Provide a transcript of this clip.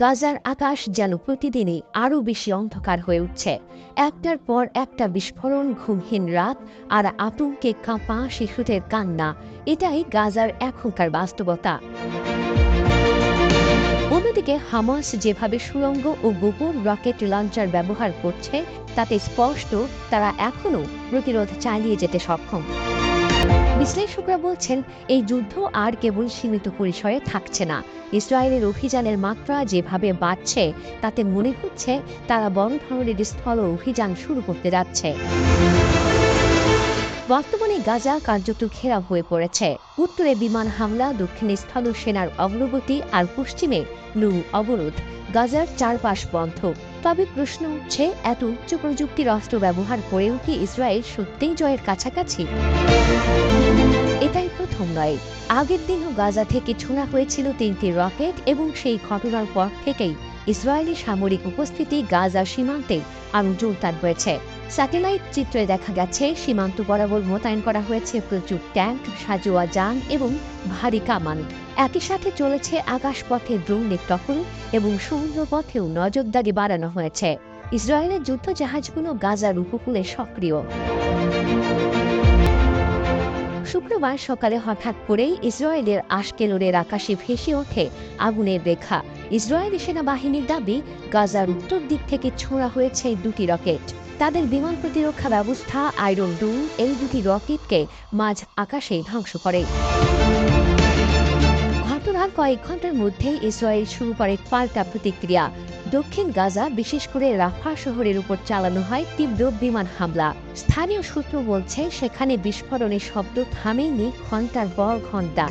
গাজার আকাশ যেন প্রতিদিনই আরও বেশি অন্ধকার হয়ে উঠছে। একটার পর একটা বিস্ফোরণ, ঘুমহীন রাত আর আতঙ্কে কাঁপা শিশুদের কান্না, এটাই গাজার এখনকার বাস্তবতা। অন্যদিকে হামাস যেভাবে সুরঙ্গ ও গোপন রকেট লঞ্চার ব্যবহার করছে, তাতে স্পষ্ট তারা এখনও প্রতিরোধ চালিয়ে যেতে সক্ষম। বিশ্লেষকরা বলছেন, এই যুদ্ধ আর কেবল সীমিত পরিসরে থাকছে না। ইসরায়েলের অভিযানের মাত্রা যেভাবে বাড়ছে, তাতে মনে হচ্ছে তারা বড় ধরনের স্থল অভিযান শুরু করতে যাচ্ছে। বর্তমানে গাজা কার্যত ঘেরাও হয়ে পড়েছে। উত্তরে বিমান হামলা, দক্ষিণে স্থল সেনার অগ্রগতি আর পশ্চিমে নৌ অবরোধ। গাজার চারপাশ বন্ধ। তবে প্রশ্ন উঠছে, এত উচ্চ প্রযুক্তির অস্ত্র ব্যবহার করেও কি ইসরায়েল সত্যিই জয়ের কাছাকাছি? এটাই প্রথম নয়। আগের দিনও গাজা থেকে ছোঁড়া হয়েছিল তিনটি রকেট এবং সেই ঘটনার পর থেকেই ইসরায়েলি সামরিক উপস্থিতি গাজা সীমান্তে আরও জোরদার হয়েছে। স্যাটেলাইট চিত্রে দেখা গেছে, সীমান্ত বরাবর মোতায়েন করা হয়েছে প্রচুর ট্যাঙ্ক, সাজোয়া যান এবং ভারী কামান। একই সাথে চলেছে আকাশপথে ড্রোনের টহল এবং সমুদ্র পথেও নজরদারি বাড়ানো হয়েছে। ইসরায়েলের যুদ্ধ জাহাজগুলো গাজার উপকূলে সক্রিয়। শুক্রবার সকালে হঠাৎ করেই ইসরায়েলের আশকেলোরের আকাশে ভেসে ওঠে আগুনের রেখা। ইসরায়েলি সেনাবাহিনীর দাবি, গাজার উত্তর দিক থেকে ছোঁড়া হয়েছে দুটি রকেট। তাদের বিমান প্রতিরক্ষা ব্যবস্থা, আয়রন ডুম, এই দুটি রকেটকে মাঝ আকাশে ধ্বংস করে। কয়েক ঘণ্টার মধ্যেই ইসরায়েল শুরু করে পাল্টা প্রতিক্রিয়া। দক্ষিণ গাজা, বিশেষ করে রাফা শহরের উপর চালানো হয় তীব্র বিমান হামলা। স্থানীয় সূত্র বলছে, সেখানে বিস্ফোরণের শব্দ থামেনি ঘণ্টার পর ঘণ্টা।